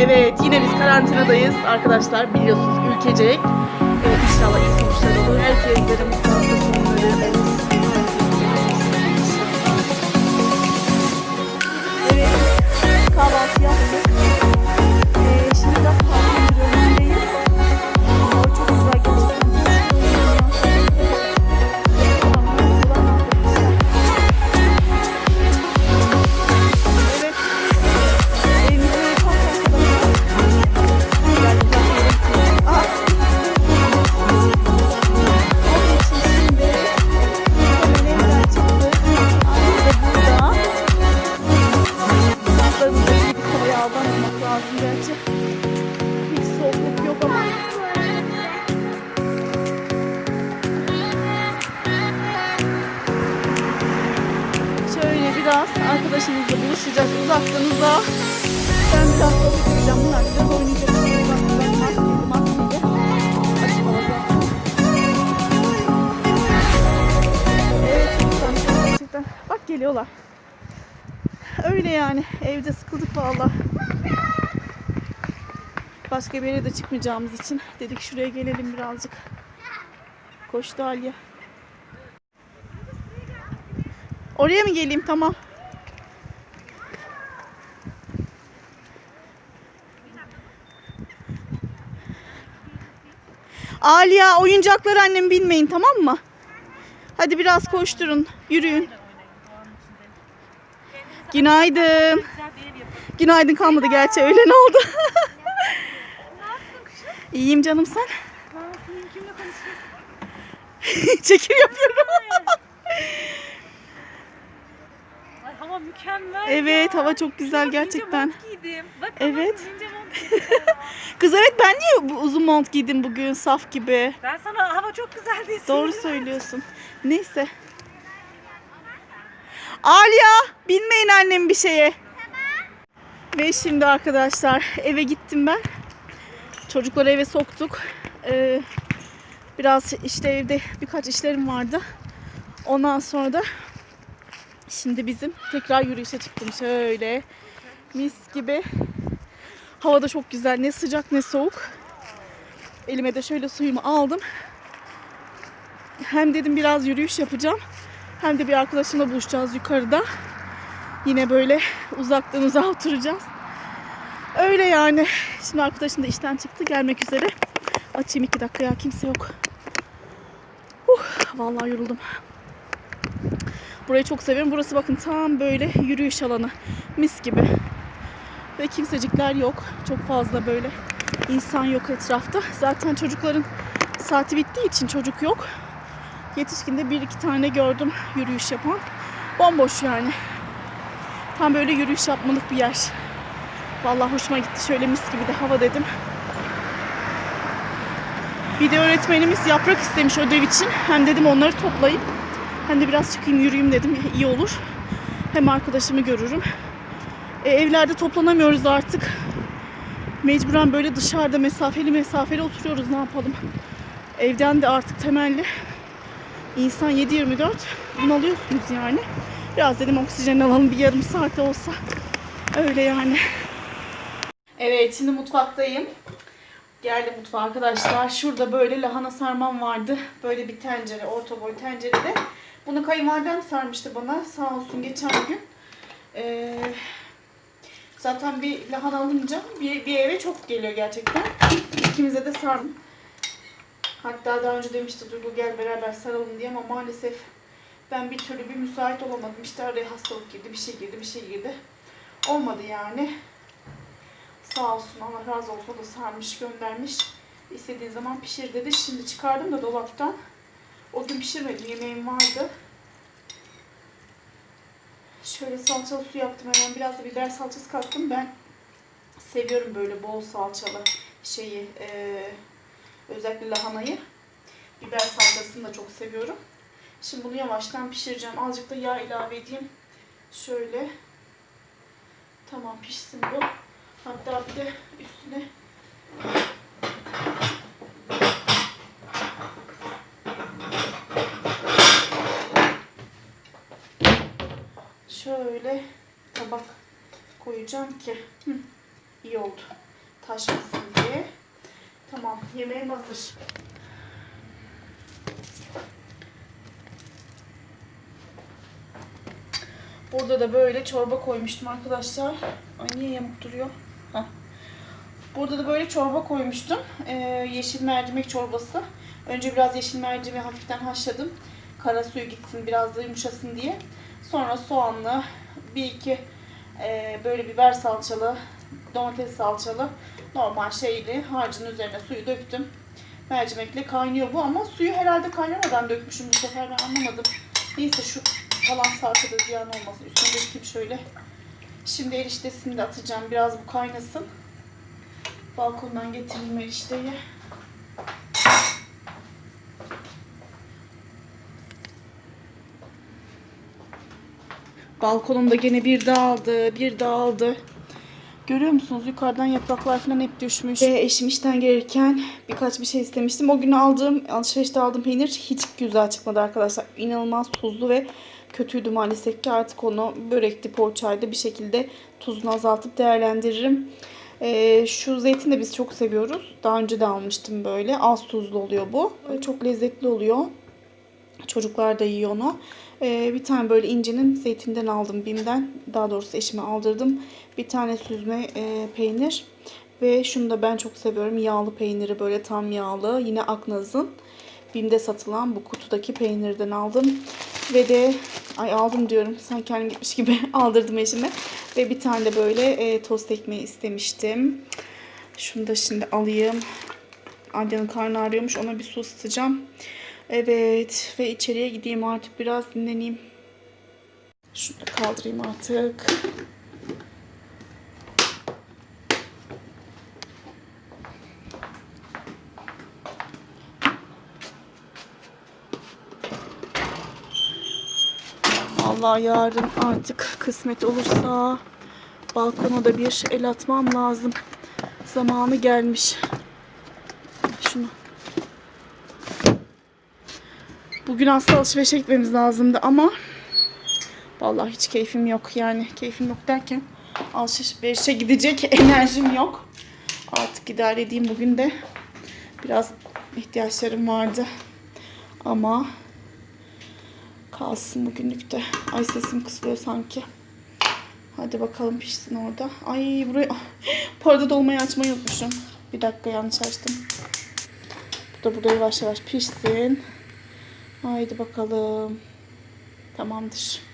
Evet yine biz karantinadayız arkadaşlar biliyorsunuz ülkecek. Evet inşallah iyi sonuçlar olur. Herkese mutlu hafta sonları olsun. Evet kahvaltı yaptık. Arkadaşımızla buluşacağız uzaktan uzağa. Ben biraz balık yiyeceğim. Bunlar biraz oynayacak. Evet. Bak geliyorlar. Öyle yani. Evde sıkıldık valla. Başka bir yere de çıkmayacağımız için dedik şuraya gelelim birazcık. Koştu Aliye. Oraya mı geleyim? Tamam. Aliya oyuncakları annem binmeyin tamam mı? Hadi biraz koşturun. Yürüyün. Günaydın. Günaydın kalmadı gerçi öğlen oldu. İyiyim canım sen. Çekim yapıyorum. Ay hava mükemmel Evet ya. hava çok güzel gerçekten. Giydim. Bak Evet. Kız evet ben niye bu uzun mont giydim bugün saf gibi. ben sana hava çok güzel diye Doğru söylüyorsun. Neyse. Aliya binmeyin annem bir şeye. Ve şimdi arkadaşlar eve gittim ben. Çocukları eve soktuk. Ee, biraz işte evde birkaç işlerim vardı. Ondan sonra da şimdi bizim tekrar yürüyüşe çıktım şöyle. Mis gibi. Hava da çok güzel. Ne sıcak ne soğuk. Elime de şöyle suyumu aldım. Hem dedim biraz yürüyüş yapacağım. Hem de bir arkadaşımla buluşacağız yukarıda. Yine böyle uzaktan uzağa oturacağız. Öyle yani. Şimdi arkadaşım da işten çıktı. Gelmek üzere. Açayım iki dakika ya kimse yok. Uh, vallahi yoruldum. Burayı çok seviyorum. Burası bakın tam böyle yürüyüş alanı. Mis gibi. Ve kimsecikler yok. Çok fazla böyle insan yok etrafta. Zaten çocukların saati bittiği için çocuk yok. Yetişkinde bir iki tane gördüm yürüyüş yapan. Bomboş yani. Tam böyle yürüyüş yapmalık bir yer. Vallahi hoşuma gitti. Şöyle mis gibi de hava dedim. Bir de öğretmenimiz yaprak istemiş ödev için. Hem dedim onları toplayayım. Hem de biraz çıkayım yürüyeyim dedim. İyi olur. Hem arkadaşımı görürüm. E, evlerde toplanamıyoruz artık. Mecburen böyle dışarıda mesafeli mesafeli oturuyoruz. Ne yapalım? Evden de artık temelli İnsan 7-24 bunalıyorsunuz yani. Biraz dedim oksijen alalım bir yarım saate olsa. Öyle yani. Evet şimdi mutfaktayım. Geldim mutfağa arkadaşlar. Şurada böyle lahana sarmam vardı. Böyle bir tencere, orta boy tencerede. Bunu kayınvalidem sarmıştı bana. Sağ olsun geçen gün. Ee, zaten bir lahana alınca bir, bir eve çok geliyor gerçekten. İkimize de sardım. Hatta daha önce demişti Duygu gel beraber saralım diye ama maalesef ben bir türlü bir müsait olamadım. İşte araya hastalık girdi, bir şey girdi, bir şey girdi. Olmadı yani. Sağ olsun Allah razı olsun da sarmış göndermiş. İstediğin zaman pişir dedi. Şimdi çıkardım da dolaptan. O gün pişirmedim yemeğim vardı. Şöyle salçalı su yaptım hemen. Biraz da biber salçası kattım. Ben seviyorum böyle bol salçalı şeyi. Ee, Özellikle lahanayı. Biber salçasını da çok seviyorum. Şimdi bunu yavaştan pişireceğim. Azıcık da yağ ilave edeyim. Şöyle. Tamam pişsin bu. Hatta bir de üstüne şöyle tabak koyacağım ki Hı, iyi oldu. taşmasın diye. Tamam yemeğim hazır. Burada da böyle çorba koymuştum arkadaşlar. Ay niye yamuk duruyor? Burada da böyle çorba koymuştum. Ee, yeşil mercimek çorbası. Önce biraz yeşil mercimeği hafiften haşladım. Kara suyu gitsin biraz da yumuşasın diye. Sonra soğanlı, bir iki e, böyle biber salçalı, domates salçalı, normal şeyli harcın üzerine suyu döktüm. Mercimekle kaynıyor bu ama suyu herhalde kaynamadan dökmüşüm bu sefer ben anlamadım. Neyse şu kalan salça da ziyan olmasın. Üstüne dökeyim şöyle. Şimdi eriştesini de atacağım. Biraz bu kaynasın. Balkondan getireyim erişteyi. Balkonumda gene bir dağıldı, bir dağıldı. Görüyor musunuz? Yukarıdan yapraklar falan hep düşmüş. Ve eşim işten gelirken birkaç bir şey istemiştim. O gün aldığım, alışverişte aldığım peynir hiç güzel çıkmadı arkadaşlar. İnanılmaz tuzlu ve kötüydü maalesef ki artık onu börekti, poğaçaydı bir şekilde tuzunu azaltıp değerlendiririm. Ee, şu zeytin de biz çok seviyoruz. Daha önce de almıştım böyle. Az tuzlu oluyor bu. Çok lezzetli oluyor. Çocuklar da yiyor onu. Ee, bir tane böyle incinin zeytinden aldım Bim'den. Daha doğrusu eşime aldırdım. Bir tane süzme e, peynir. Ve şunu da ben çok seviyorum. Yağlı peyniri böyle tam yağlı. Yine Aknaz'ın. Bim'de satılan bu kutudaki peynirden aldım. Ve de ay aldım diyorum. Sanki kendim gitmiş gibi aldırdım eşime. Ve bir tane de böyle e, tost ekmeği istemiştim. Şunu da şimdi alayım. Adya'nın karnı ağrıyormuş. Ona bir su ısıtacağım. Evet ve içeriye gideyim artık biraz dinleneyim. Şunu da kaldırayım artık. Allah yarın artık kısmet olursa balkona da bir el atmam lazım. Zamanı gelmiş. Şunu Bugün aslında alışverişe gitmemiz lazımdı ama vallahi hiç keyfim yok yani. Keyfim yok derken alışverişe gidecek enerjim yok. Artık idare edeyim bugün de. Biraz ihtiyaçlarım vardı. Ama kalsın bugünlük de. Ay sesim kısılıyor sanki. Hadi bakalım pişsin orada. Ay buraya bu arada dolmayı açmayı unutmuşum. Bir dakika yanlış açtım. Bu da burada yavaş yavaş pişsin. Haydi bakalım. Tamamdır.